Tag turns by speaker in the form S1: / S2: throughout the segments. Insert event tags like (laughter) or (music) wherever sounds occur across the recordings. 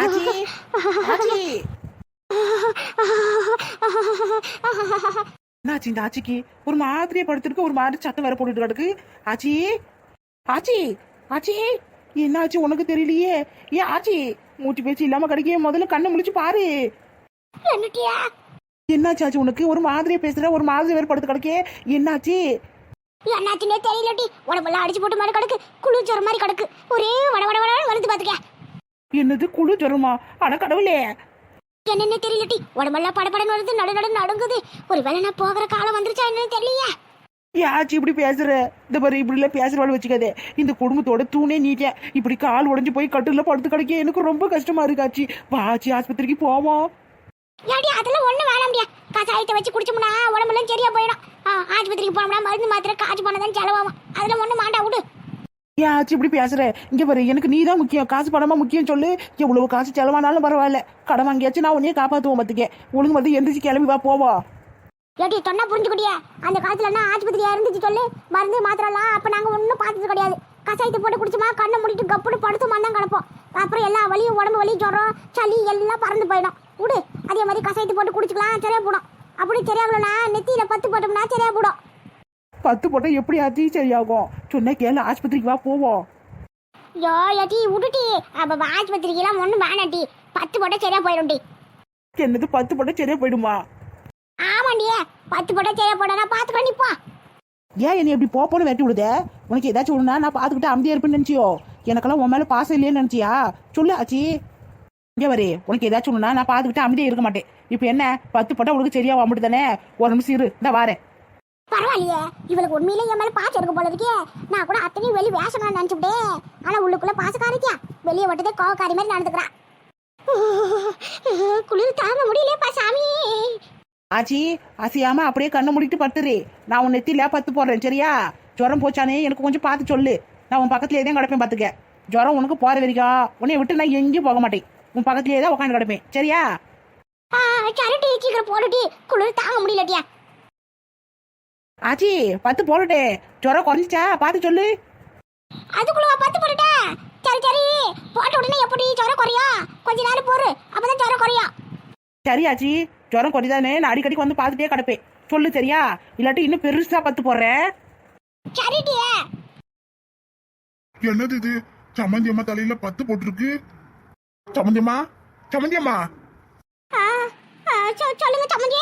S1: ஆச்சி ஆச்சி என்னாச்சு இந்த ஆச்சிக்கு? ஒரு மாதிரியா படுத்திருக்கு ஒரு மாதிரி சத்தம் வேற போட்டுட்டு கிடக்கு. ஆச்சி ஆச்சி ஆச்சி. என்னாச்சு உனக்கு தெரியலையே? ஏன் ஆச்சி மூச்சு பேச்சு இல்லாம கிடைக்க முதல்ல கண்ணை முழிச்சு பாரு.
S2: என்னட்டியா?
S1: என்னாச்சு ஆச்சு உனக்கு? ஒரு மாதிரியா பேசுற ஒரு மாதிரி வேற படுத்து கிடக்கே என்னாச்சு?
S2: என்னாச்சுன்னே தெரியலட்டி உடம்பெல்லாம் அடிச்சு போட்டு மாதிரி கிடக்கு. குளிர் ஜுரம் மாதிரி கிடக்கு. ஒரே வட வட வட வருது பாத்துக்க.
S1: என்னது குழு ஜுரமா? அட கடவுளே.
S2: என்னன்னு தெரியலட்டி உடம்பெல்லாம் படபடன்னு வருது நடு நடு நடுங்குது. ஒரு வேளை நான் போகிற காலம் வந்துருச்சா என்னன்னு தெரியலையே.
S1: ஆச்சி இப்படி பேசுற? இந்த பாரு இப்படி எல்லாம் பேசுறவாள் வச்சுக்காதே. இந்த குடும்பத்தோட தூணே நீட்டேன் இப்படி கால் உடைஞ்சு போய் கட்டுல படுத்து கிடக்க எனக்கு ரொம்ப கஷ்டமா இருக்கு ஆச்சி. வா ஆச்சி ஆஸ்பத்திரிக்கு போவோம்.
S2: ஏடி அதெல்லாம் ஒண்ணும் வேணாம் முடியா கசாயத்தை வச்சு குடிச்சோம்னா உடம்பெல்லாம் சரியா போயிடும். ஆஸ்பத்திரிக்கு போனோம்னா மருந்து மாத்திரை காய்ச்சி போனதான் செலவாகும். அதெல்லாம் ஒண்ணும் மாண்டா விடு.
S1: ஏன் ஆச்சி இப்படி பேசுற? இங்க பாரு எனக்கு நீ தான் முக்கியம். காசு பணமா முக்கியம் சொல்லு. எவ்வளவு காசு செலவானாலும் பரவாயில்ல. கடன் வாங்கியாச்சு நான் உன்னையே காப்பாத்துவோம் பாத்துக்க. ஒழுங்கு மட்டும் எந்திரிச்சு கிளம்பி வா போவோம்
S2: ஏடி சொன்னா புரிஞ்சுக்கிட்டியா? அந்த காலத்துல என்ன ஆஸ்பத்திரியா இருந்துச்சு சொல்லு. மருந்து மாத்திரலாம் அப்ப நாங்க ஒண்ணும் பார்த்தது கிடையாது. கசாயத்தை போட்டு குடிச்சோமா கண்ணை மூடிட்டு கப்புன்னு படுத்துமா தான் கிடப்போம். அப்புறம் எல்லா வலியும் உடம்பு வலி ஜுரம் சளி எல்லாம் பறந்து போயிடும். விடு அதே மாதிரி கசாயத்தை போட்டு குடிச்சுக்கலாம் சரியா போடும். அப்படி சரியாகலனா நெத்தியில பத்து போட்டோம்னா சரியா போடும்.
S1: பத்து போட்டா எப்படி ஆச்சி? சரியாகும். சொன்ன கேளு ஆஸ்பத்திரிக்கு வா போவோம்.
S2: யோ ஏட்டி விட்டுட்டி அப்ப ஆஸ்பத்திரிக்கெல்லாம் ஒண்ணும் வேணாட்டி பத்து போட்டா சரியா போயிடும் டி
S1: என்னது பத்து போட்டா சரியா போயிடுமா?
S2: ஆமாண்டியே பத்து போட்டா சரியா போடா பாத்துக்கோ நிப்பா
S1: ஏன் என்னை இப்படி போ போன்னு வெட்டி விடுதே? உனக்கு ஏதாச்சும் ஒண்ணுனா நான் பார்த்துக்கிட்டு அமைதியா இருப்பேன்னு நினைச்சியோ? எனக்கெல்லாம் உன் மேல பாசம் இல்லையேன்னு நினைச்சியா? சொல்லு ஆச்சி. இங்க வரே உனக்கு ஏதாச்சும் ஒண்ணுனா நான் பார்த்துக்கிட்டு அமைதியா இருக்க மாட்டேன். இப்போ என்ன? பத்து போட்டா உனக்கு சரியா வாமிட்டு தானே? ஒரு நிமிஷம் இரு இந்த வாரேன்.
S2: பரவாயில்லையே இவளுக்கு உண்மையிலே என் மேல பாசம் இருக்கு போல இருக்கே. நான் கூட அத்தனையும் வெளி வேஷம் நினைச்சுட்டேன் ஆனா உள்ளுக்குள்ள பாசக்காரிக்கா வெளியே வட்டதே கோவக்காரி மாதிரி நடந்துக்கிறா. (laughs) குளிர் தாங்க முடியலையேப்பா சாமி.
S1: ஆச்சி அசையாம அப்படியே கண்ணை மூடிட்டு படுத்துரு நான் உன் நெத்தியில பத்து போடுறேன் சரியா? ஜுரம் போச்சானே எனக்கு கொஞ்சம் பார்த்து சொல்லு. நான் உன் பக்கத்துலேயே தான் கிடப்பேன் பார்த்துக்க ஜுரம் உனக்கு போற வரைக்கும். உன்னை விட்டு நான் எங்கேயும் போக மாட்டேன். உன் பக்கத்துலேயே தான் உட்காந்து கிடப்பேன். சரியா?
S2: ஆ, சரிட்டி சீக்கிரம் போடுட்டி குளிர் தாங்க முடியலட்டியா?
S1: ஆச்சி பத்து போட்டுட்டே ஜுரம் குறைஞ்சிச்சா? பார்த்து சொல்லு.
S2: அதுக்குள்ள பத்து போட்டுட்டா? சரி சரி. போட்ட உடனே எப்படி ஜுரம் குறையும்? கொஞ்ச நேரம் போரு அப்பதான் ஜுரம் குறையும்.
S1: சரி ஆச்சி. ஜுரம் குறைதானே நான் அடிக்கடிக்கு வந்து பார்த்துட்டே கிடப்பேன். சொல்லு சரியா? இல்லாட்டி இன்னும் பெருசா பத்து போடுறேன்
S2: சரிட்டியே
S3: என்னது இது? சம்மந்தி அம்மா தலையில பத்து போட்டிருக்கு. சம்மந்தி அம்மா சம்மந்தி அம்மா
S2: ஆ, ஆ, சொ- சொல்லுங்க சம்மந்தி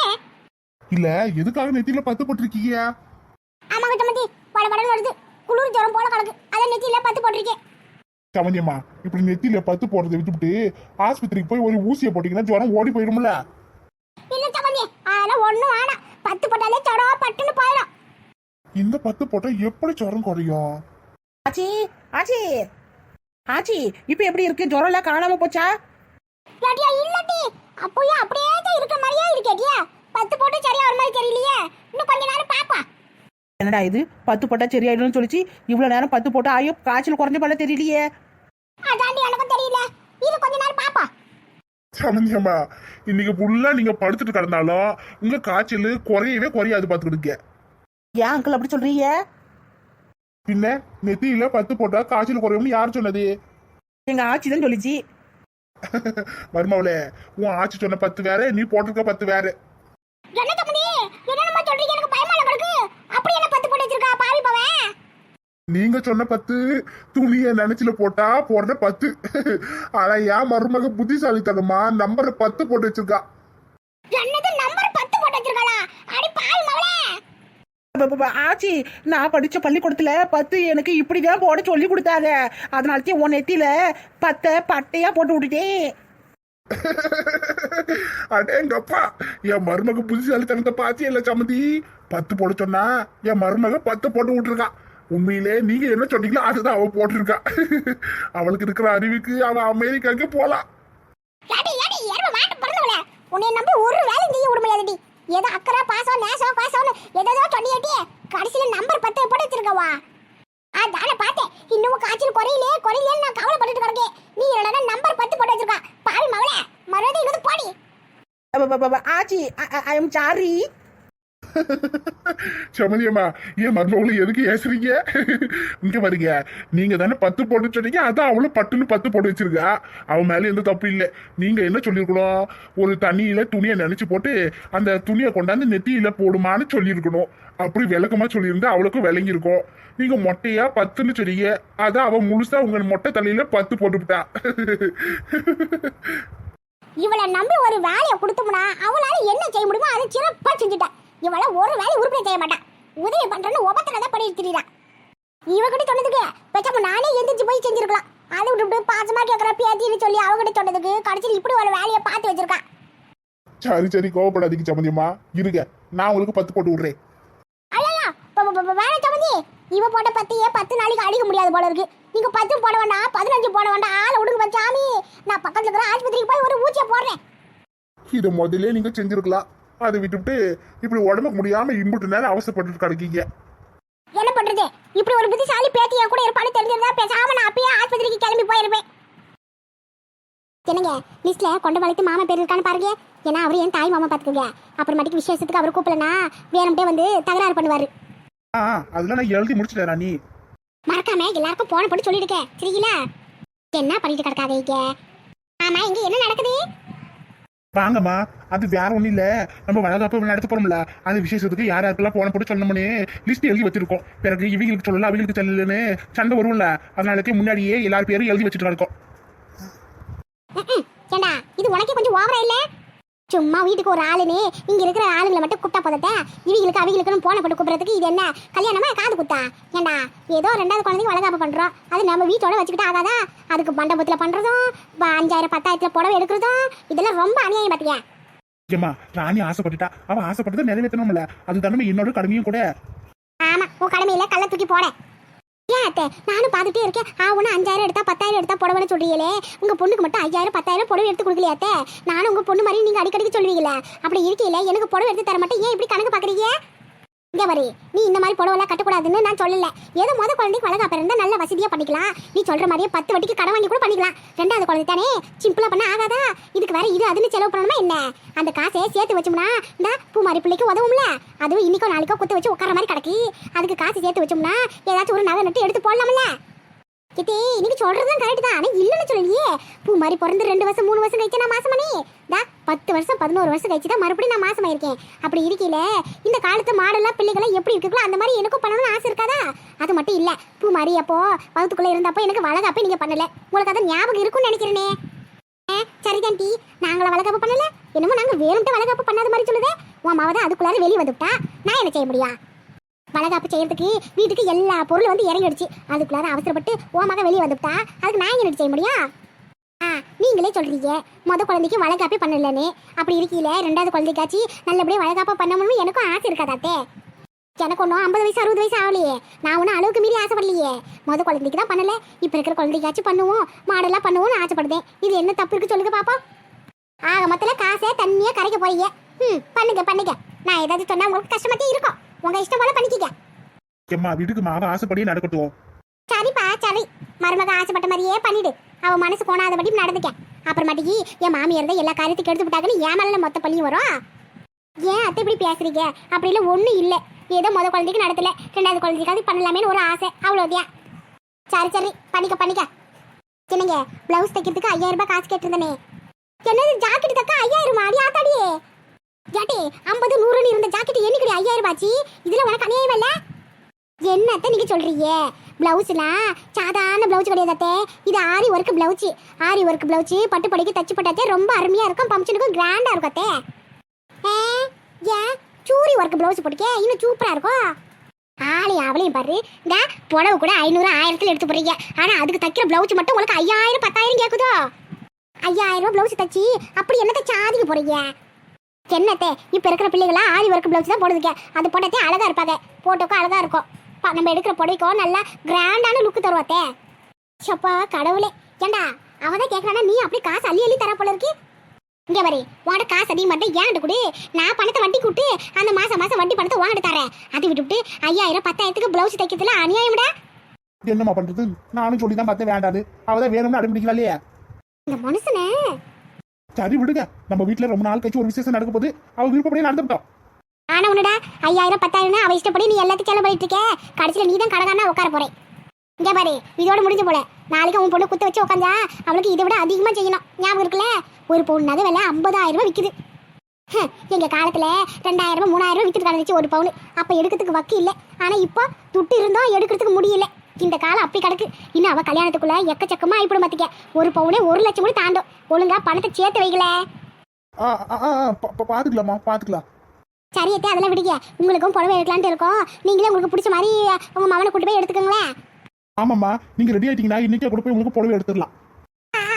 S3: இல்ல எதுக்காக நெத்தியில பத்து போட்டிருக்கீங்க?
S2: ஆமாங்க சம்மந்தி பட படன்னு வருது. குளிர் ஜுரம் போல கிடக்கு. அதான் நெத்தியில பத்து போட்டிருக்கேன்.
S3: சம்மந்தி அம்மா இப்படி நெத்தியில பத்து போடுறதை விட்டுவிட்டு ஆஸ்பத்திரிக்கு போய் ஒரு ஊசியை போட்டீங்கன்னா ஜுரம் ஓடி போயிடும்ல
S2: இல்ல சம்மந்தி அதெல்லாம் ஒண்ணும் வேணாம். பத்து போட்டாலே ஜுரம் பட்டுன்னு போயிடும்.
S3: இந்த பத்து போட்டா எப்படி ஜுரம் குறையும்?
S1: ஆச்சி ஆச்சி ஆச்சி இப்போ எப்படி இருக்கு? ஜுரம் எல்லாம் காணாம போச்சா?
S2: இல்லாட்டியா இல்லட்டி அப்போயே அப்படியே தான் இருக்க மாதிரியே இருக்கேட்டியா பத்து போட்டு சரியா ஒரு மாதிரி தெரியலையே. இன்னும் கொஞ்ச நேரம் பாப்பா.
S1: என்னடா இது? பத்து போட்டா சரியாயிடும்னு சொல்லிச்சு. இவ்வளவு நேரம் பத்து போட்டா ஐயோ காய்ச்சல் குறைஞ்ச போல தெரியலையே.
S2: அதாண்டி எனக்கும் தெரியல. இரு கொஞ்ச நேரம் பாப்பா.
S3: சம்மந்தி அம்மா இன்னைக்கு ஃபுல்லா நீங்க படுத்துட்டு கிடந்தாலும் உங்க காய்ச்சல் குறையவே குறையாது பாத்துக்கிடுங்க.
S1: ஏன் அங்கிள் அப்படி சொல்றீங்க?
S3: பின்ன நெத்தியில பத்து போட்டா காய்ச்சல் குறையும்னு யார் சொன்னது?
S1: எங்க ஆச்சி தான் சொல்லிச்சு. (laughs)
S3: மருமவளே உன் ஆட்சி சொன்ன பத்து வேற நீ போட்டிருக்க பத்து வேற.
S2: என்ன சம்மந்தி என்னமா சொல்றீங்க எனக்கு பயமா கிடக்கு அப்படி என்ன பத்து போட்டு வச்சிருக்கா பாவி பவன்
S3: நீங்க சொன்ன பத்து துணிய நினைச்சுல போட்டா போடுற பத்து. (laughs) ஆனா என் மருமக புத்திசாலித்தனமா நம்பர் பத்து போட்டு வச்சிருக்கா
S2: என்னது நம்பர் பத்து போட்டு வச்சிருக்காளா அடி பாவி மவளே
S1: ப- ப- ப- ஆச்சி நான் படிச்ச பள்ளிக்கூடத்துல பத்து எனக்கு இப்படிதான் போட சொல்லி கொடுத்தாங்க. அதனாலதான் உன் நெத்தியில பத்தை பட்டையா போட்டு விட்டுட்டேன்.
S3: அடேங்கப்பா என் மருமக புத்திசாலித்தனத்தை பாத்தியே இல்ல சம்மந்தி பத்து போட சொன்னா என் மருமக பத்து போட்டு விட்டுருக்கா. உண்மையிலே நீங்க என்ன சொன்னீங்களோ அதுதான் அவ போட்டிருக்கா. அவளுக்கு இருக்கிற அறிவுக்கு அவ அமெரிக்காவுக்கு போலாம்.
S2: ஏடி ஏடி எரும மாட்டு பிறந்தவளே உன்னை நம்பி ஒரு வேலையும் செய்ய விட முடியாதுடி. ஏதோ அக்கறை பாசம் நேசம் பாசம்னு ஏதோ சொன்னியாட்டி கடைசியில் நம்பர் பத்து போட்டு வச்சிருக்கவா? ஆ தானே பார்த்தேன். இன்னும் காய்ச்சல் குறையிலே குறையிலேன்னு நான் கவலைப்பட்டுட்டு கிடக்கேன். நீ என்னடா நம்பர் பத்து போட்டு வச்சிருக்கா? பாவி மவளே மறுபடியும் இன்னும் போடி.
S1: ஆச்சி ஐ எம் சாரி.
S3: சமதியம்மா ஏன் மருமகளை எதுக்கு ஏசுறீங்க? இங்க பாருங்க நீங்க தானே பத்து போட்டு சொன்னீங்க அதான் அவளும் பட்டுன்னு பத்து போட்டு வச்சிருக்கா. அவன் மேல எந்த தப்பு இல்லை. நீங்க என்ன சொல்லியிருக்கணும்? ஒரு தண்ணியில துணியை நினைச்சு போட்டு அந்த துணியை கொண்டாந்து நெத்தியில போடுமான்னு சொல்லியிருக்கணும். அப்படி விளக்கமா சொல்லியிருந்தா அவளுக்கும் விளங்கியிருக்கும் நீங்க மொட்டையா பத்துன்னு சொன்னீங்க அதான் அவன் முழுசா உங்க மொட்டை தலையில பத்து போட்டுவிட்டா.
S2: இவளை நம்பி ஒரு வேலையை கொடுத்தோம்னா அவளால என்ன செய்ய முடியுமோ அதை சிறப்பா செஞ்சுட்டா. இவளை ஒரு வேலையை உருப்படி செய்ய மாட்டான் உதவி பண்றேன்னு உபத்துல தான் பண்ணிட்டு திரியா இவகிட்ட சொன்னதுக்கு பேசாம நானே எந்திரிச்சு போய் செஞ்சிருக்கலாம். அதை விட்டு பாசமா கேட்கற பேத்தின்னு சொல்லி அவகிட்ட சொன்னதுக்கு கடைசியில் இப்படி ஒரு வேலையை பார்த்து வச்சிருக்கா.
S3: சரி சரி கோவப்படாதீங்க சம்மந்தியம்மா இருங்க நான் உங்களுக்கு பத்து போட்டு விடுறேன்.
S2: வேலை சம்மந்தி இவ போட்ட பத்தியே பத்து நாளைக்கு அடிக்க முடியாது போல இருக்கு. நீங்க பத்து போட வேண்டாம் பதினஞ்சு போட வேண்டாம். ஆளை விடுங்க சாமி. நான் பக்கத்துல இருக்கிற ஆஸ்பத்திரிக்கு போய் ஒரு ஊசியை போடுறேன்.
S3: இதை முதல்ல நீங்க செஞ்சிருக்கலாம். அதை விட்டுவிட்டு இப்படி உடம்புக்கு முடியாம இம்புட்டு நேரம் அவசரப்பட்டு கிடக்கீங்க.
S2: என்ன பண்றது? இப்படி ஒரு புத்திசாலி பேத்தி என் கூட இருப்பான்னு தெரிஞ்சிருந்தா பேசாம நான் அப்பயே ஆஸ்பத்திரிக்கு கிளம்பி போயிருப்பேன். என்னங்க லிஸ்ட்ல கொண்ட வளைத்து மாமா பேர் இருக்கான்னு பாருங்க. ஏன்னா அவர் என் தாய் மாமா பாத்துக்கோங்க அப்புறமேட்டுக்கு விசேஷத்துக்கு அவர் கூப்பிடலனா வேணும்ட்டே வந்து தகராறு பண்ணுவாரு.
S3: ஆ அதெல்லாம் நான் எழுதி முடிச்சிட்டேன் ராணி.
S2: மறக்காம எல்லாருக்கும் போன போட்டு சொல்லிருக்கேன் சரிங்களா? என்ன பண்ணிட்டு கிடக்காத இங்க ஆமா இங்க என்ன நடக்குது?
S3: வாங்கம்மா அது வேற ஒண்ணும் இல்ல. நம்ம வளகாப்பு நடத்த போறோம்ல. அந்த விசேஷத்துக்கு யார் யாருக்கெல்லாம் போன போட்டு சொல்லணும்னு லிஸ்ட் எழுதி வச்சிருக்கோம். பிறகு இவங்களுக்கு சொல்லல அவங்களுக்கு சொல்லலன்னு சண்டை வரும்ல. அதனாலக்கு முன்னாடியே எல்லார் பேரும் எழுதி வச்சுட்டு இருக்கோம்
S2: இது உனக்கே கொஞ்சம் ஓவரா இல்லை? சும்மா வீட்டுக்கு ஒரு ஆளுன்னு இங்க இருக்கிற ஆளுங்களை மட்டும் கூப்பிட்டா போதட்ட இவங்களுக்கு அவங்களுக்குன்னு போன போட்டு கூப்பிடுறதுக்கு இது என்ன? கல்யாணமா? காது குத்தா? ஏண்டா ஏதோ ரெண்டாவது குழந்தைக்கு வளகாப்பு பண்றோம். அது நம்ம வீட்டோட வச்சுக்கிட்டு ஆகாதா? அதுக்கு மண்டபத்துல பண்றதும் அஞ்சாயிரம் பத்தாயிரத்துல புடவை எடுக்கிறதும் இதெல்லாம் ரொம்ப அநியாயம் பாத்தியா?
S3: ஏம்மா ராணி ஆசைப்பட்டுட்டா. அவ ஆசைப்பட்டதை நிறைவேற்றணும்ல அது தானே என்னோட கடமையும் கூட.
S2: ஆமா உன் கடமையில கள்ள தூக்கி போட. ஏன் அத்தை? நானும் பார்த்துட்டே இருக்கேன். ஆ ஒன்று அஞ்சாயிரம் எடுத்தா பத்தாயிரம் எடுத்தா புடவைன்னு சொல்றீங்களே. உங்க பொண்ணுக்கு மட்டும் ஐயாயிரம் பத்தாயிரம் புடவை எடுத்து கொடுக்கலையா அத்தை? நானும் உங்க பொண்ணு மாதிரி நீங்க அடிக்கடிக்கு சொல்லுவீங்களே. அப்படி இருக்கீங்களே எனக்கு புடவை எடுத்து தர மாட்டேன். ஏன் இப்படி கணக்கு பாக்குறீங்க இங்க வரி நீ இந்த மாதிரி புடவெல்லாம் கட்டக்கூடாதுன்னு நான் சொல்லல. ஏதோ முத குழந்தைக்கு வளகாப்ப இருந்தால் நல்ல வசதியாக பண்ணிக்கலாம். நீ சொல்ற மாதிரியே பத்து வட்டிக்கு கடன் வாங்கி கூட பண்ணிக்கலாம். ரெண்டாவது குழந்தை தானே? சிம்பிளாக பண்ண ஆகாதா? இதுக்கு வேற இது அதுன்னு செலவு பண்ணணுமா என்ன? அந்த காசையே சேர்த்து வச்சோம்னா இந்த பூமாரி பிள்ளைக்கு உதவும்ல. அதுவும் இன்னைக்கோ நாளைக்கோ குத்து வச்சு உட்கார மாதிரி கிடக்கு. அதுக்கு காசு சேர்த்து வச்சோம்னா ஏதாச்சும் ஒரு நகை நட்டு எடுத்து போடலாம்ல. கிட்டே இன்னைக்கு சொல்றதும் கரெக்ட் தான். ஆனா இல்லைன்னு சொல்லலையே. பூ மாதிரி பிறந்து ரெண்டு வருஷம் மூணு வருஷம் கழிச்சு நான் மாசமானே? தா பத்து வருஷம் பதினோரு வருஷம் கழிச்சு தான் மறுபடியும் நான் மாசமாயிருக்கேன். அப்படி இருக்கீல இந்த காலத்து மாடெல்லாம் பிள்ளைகள்லாம் எப்படி இருக்குங்களோ அந்த மாதிரி எனக்கும் பண்ணணும்னு ஆசை இருக்காதா? அது மட்டும் இல்ல. பூ மாதிரி அப்போ வகுத்துக்குள்ள இருந்தப்போ எனக்கு வளகாப்பே நீங்க பண்ணல. உங்களுக்கு அது ஞாபகம் இருக்கும்னு நினைக்கிறேனே. ஆ, சரிதான் டி. நாங்கள வளகாப்பு பண்ணல. என்னமோ நாங்க வேணும்ட்டு வளகாப்பு பண்ணாத மாதிரி சொல்லுதே. உன் மாவதான் அதுக்குள்ளார வெளியே வந்துவிட்டா நான் என்ன செய்ய முடியா வளகாப்பு செய்யறதுக்கு வீட்டுக்கு எல்லா பொருளும் வந்து இறங்கிடுச்சு. அதுக்குள்ளார அவசரப்பட்டு ஓ வெளியே வந்துவிட்டா அதுக்கு நான் என்ன செய்ய முடியும்? நீங்களே சொல்றீங்க. முத குழந்தைக்கு வளகாப்பே பண்ணலன்னு. அப்படி இருக்கீல ரெண்டாவது குழந்தைக்காச்சு நல்லபடியா வளகாப்பா பண்ணணும்னு எனக்கும் ஆசை இருக்காதாத்தே எனக்கு ஒன்றும் ஐம்பது வயசு அறுபது வயசு ஆகலையே. நான் ஒன்றும் அளவுக்கு மீறி ஆசைப்படலையே. முத குழந்தைக்கு தான் பண்ணல. இப்போ இருக்கிற குழந்தைக்காச்சும் பண்ணுவோம். மாடெல்லாம் பண்ணுவோம்னு ஆசைப்படுதேன். இது என்ன தப்பு இருக்கு சொல்லுங்க பாப்போம். ஆக மொத்தத்தில் காசை தண்ணியா கரைக்க போறீங்க. ம் பண்ணுங்க பண்ணுங்க. நான் ஏதாவது சொன்னா உங்களுக்கு கஷ்டமாத்தே இருக்கும். உங்க இஷ்டம் போல பண்ணிக்கிங்க.
S3: வீட்டுக்கு மாவ ஆசைப்படியே நடக்கட்டும்.
S2: சரிப்பா சரி. மருமக ஆசைப்பட்ட மாதிரியே பண்ணிடு. அவன் மனசு கோணாதபடி நடந்துக்க. அப்புறமாட்டிக்கு என் மாமியார் தான் எல்லா காரியத்தையும் கெடுத்து விட்டாங்கன்னு ஏன் மேலே மொத்த பள்ளியும் வரும். ஏன் அத்தை இப்படி பேசுறீங்க? அப்படி இல்லை ஒன்றும் இல்லை. ஏதோ முத குழந்தைக்கு நடத்தல. ரெண்டாவது குழந்தைக்காவது பண்ணலாமேன்னு ஒரு ஆசை. அவ்வளோதியா சரி சரி. பண்ணிக்க பண்ணிக்க. என்னங்க பிளவுஸ் தைக்கிறதுக்கு ஐயாயிரம் ரூபாய் காசு கேட்டிருந்தனே. என்னது ஜாக்கெட் தக்க ஐயாயிரம் அடி ஆத்தாடியே. ஜாட்டி ஐம்பது நூறுன்னு இருந்த ஜாக்கெட் என்னைக்கு ஐயாயிரம் ஆச்சு? இதில் உனக்கு அநியாயம் இல்லை? என்னத்த நீங்க சொல்றீங்க? பிளவுஸ்லாம் சாதாரண பிளவுஸ் கிடையாது இது aari work blouse. Aari work blouse. பட்டு படிக்க தச்சு போட்டாத்தே ரொம்ப அருமையா இருக்கும். ஃபங்க்ஷனுக்கும் கிராண்டா இருக்கும் அத்தை. ஏன் சூரி ஒர்க் பிளவுஸ் போட்டுக்க. இன்னும் சூப்பரா இருக்கும் ஆளி அவளையும் பாரு. இந்த புடவை கூட ஐநூறு ஆயிரத்துல எடுத்து போறீங்க ஆனா அதுக்கு தைக்கிற பிளவுஸ் மட்டும் உங்களுக்கு ஐயாயிரம் பத்தாயிரம் கேக்குதோ? ஐயாயிரம் ரூபாய் பிளவுஸ் தச்சு. அப்படி என்னத்தை சாதிக்க போறீங்க? என்னத்தே இப்ப இருக்கிற பிள்ளைகளா ஆரி ஒர்க் பிளவுஸ் தான் போடுதுங்க அது போட்டதே அழகா இருப்பாங்க. போட்டோக்கும் அழகா இருக்கும். நம்ம எடுக்கிற புடவைக்கும் நல்லா கிராண்டான லுக்கு தருவாத்தே சப்பா கடவுளே. ஏண்டா அவதான் கேக்குறானா நீ அப்படி காசு அள்ளி அள்ளி தர போல இருக்கு? இங்க வரி உன்கிட்ட காசு அதிகம் மட்டும் ஏன்ட்டு கொடு. நான் பணத்தை வட்டி கூட்டு அந்த மாசம் மாசம் வட்டி பணத்தை வாங்கிட்டு தரேன். அதை விட்டுவிட்டு ஐயாயிரம் பத்தாயிரத்துக்கு பிளவுஸ் தைக்கிறதுல அநியாயம்டா.
S3: என்னம்மா பண்றது? நானும் சொல்லி தான் பார்த்தேன் வேண்டாது அவதான் வேணும்னு அடம்பிடிக்கலாம் இல்லையா?
S2: இந்த மனுஷனே.
S3: சரி விடுங்க. நம்ம வீட்டுல ரொம்ப நாள் கழிச்சு ஒரு விசேஷம் நடக்க போது அவ விருப்பப்படியே நடந்துட்டோம்
S2: ஆனா உன்னடா ஐயாயிரம் பத்தாயிரம் அவ இஷ்டப்படி நீ எல்லாத்தையும் செலவு பண்ணிட்டு இருக்க. கடைசியில் நீ தான் கடகானா உட்கார போறேன். இங்க பாரு இதோட முடிஞ்சு போல. நாளைக்கு உன் பொண்ணு குத்த வச்சு உட்காந்தா அவளுக்கு இதை விட அதிகமா செய்யணும். ஞாபகம் இருக்குல்ல? ஒரு பவுன் நகை விலை ஐம்பதாயிரம் ரூபாய் விற்குது ஹம், எங்க காலத்துல ரெண்டாயிரம் மூணாயிரம் ரூபாய் வித்துட்டு கிடந்துச்சு ஒரு பவுன். அப்ப எடுக்கிறதுக்கு வக்கு இல்ல. ஆனா இப்போ துட்டு இருந்தோம் எடுக்கிறதுக்கு முடியல. இந்த காலம் அப்படி கிடக்கு. இன்னும் அவ கல்யாணத்துக்குள்ள எக்கச்சக்கமா ஆயிப்படும் பாத்துக்க. ஒரு பவுனே ஒரு லட்சம் கூட தாண்டும். ஒழுங்கா பணத்தை சேர்த்து வைக்கல.
S3: ஆ ஆ,
S2: சரியத்தை அதெல்லாம் விடுங்க. உங்களுக்கும் புடவை எடுக்கலான்ட்டு இருக்கோம். நீங்களே உங்களுக்கு பிடிச்ச மாதிரி உங்க மகனை கூட்டு போய் எடுத்துக்கோங்களேன்.
S3: ஆமாம்மா நீங்க ரெடி ஆயிட்டீங்கன்னா இன்னைக்கே கூட போய் உங்களுக்கு புடவை எடுத்துடலாம்.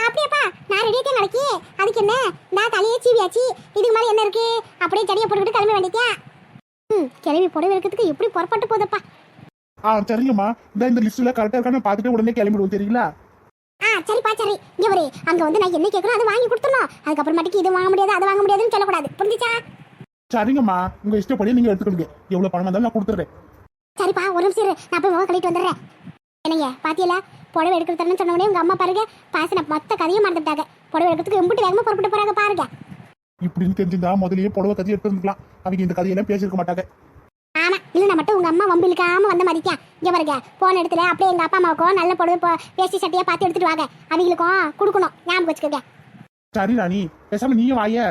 S2: அப்படியாப்பா நான் ரெடியாக நடக்கி அதுக்கு என்ன? நான் தலையே சீவியாச்சு. இதுக்கு மேலே என்ன இருக்கு? அப்படியே செடியை போட்டுக்கிட்டு கிளம்பி வேண்டியதா ம் கிளம்பி புடவை எடுக்கிறதுக்கு எப்படி புறப்பட்டு போதப்பா?
S3: ஆ சரிங்கம்மா. இந்த இந்த லிஸ்ட்ல கரெக்டா இருக்கான்னு பார்த்துட்டு உடனே கிளம்பிடுவோம் தெரியுங்களா?
S2: ஆ சரிப்பா சரி. இங்கே ஒரு அங்கே வந்து நான் என்ன கேட்குறோம் அதை வாங்கி கொடுத்துடணும். அதுக்கப்புறமேட்டுக்கு இது வாங்க முடியாது அதை வாங்க முடியாதுன்னு சொல்லக்கூடாது. புரிஞ்சுச்சா?
S3: சரிங்கம்மா உங்க இஷ்டப்படியே நீங்க எடுத்துக்கோங்க எவ்வளவு பணம் இருந்தாலும் நான் கொடுத்துறேன்
S2: சரிப்பா ஒரு நிமிஷம் இரு. நான் போய் முகம் கழிட்டு வந்துடுறேன். என்னங்க பாத்தியல புடவை எடுக்கிறதுன்னு சொன்ன உடனே உங்க அம்மா பாருங்க. பாசன மொத்த கதையும் மறந்துட்டாங்க. புடவை எடுக்கிறதுக்கு எம்பிட்டு வேகமா புறப்பட்டு போறாங்க பாருங்க.
S3: இப்படின்னு தெரிஞ்சிருந்தா முதல்லயே புடவை கத்தி எடுத்துருந்துக்கலாம் அவங்க இந்த கதையெல்லாம் பேசியிருக்க மாட்டாங்க.
S2: ஆமா இல்லைன்னா மட்டும் உங்க அம்மா வம்பு இழுக்காம வந்த மாதிரிக்கா. இங்க பாருங்க போன இடத்துல அப்படியே எங்க அப்பா அம்மாவுக்கும் நல்ல புடவை போ- வேஷ்டி சட்டையா பார்த்து எடுத்துட்டு வாங்க. அவங்களுக்கும் கொடுக்கணும். ஞாபகம் வச்சுக்கோங்க.
S3: சரி ராணி. பேசாம நீயும் வாய.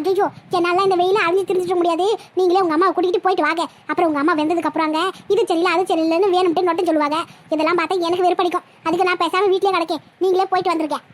S2: ஐயோ என்னால இந்த வெயில அழிஞ்சு திரிஞ்சிட முடியாது. நீங்களே உங்க அம்மாவை கூட்டிகிட்டு போயிட்டு வாங்க. அப்புறம் உங்க அம்மா வந்ததுக்கு அப்புறங்க இது செல்ல அது சரியில்லைன்னு வேணும்ட்டு நோட்டம் சொல்லுவாங்க. இதெல்லாம் பார்த்தா எனக்கு வெறுப்படிக்கும். அதுக்கு நான் பேசாம வீட்லயே கிடக்கேன். நீங்களே போயிட்டு வந்திருக்கேன்.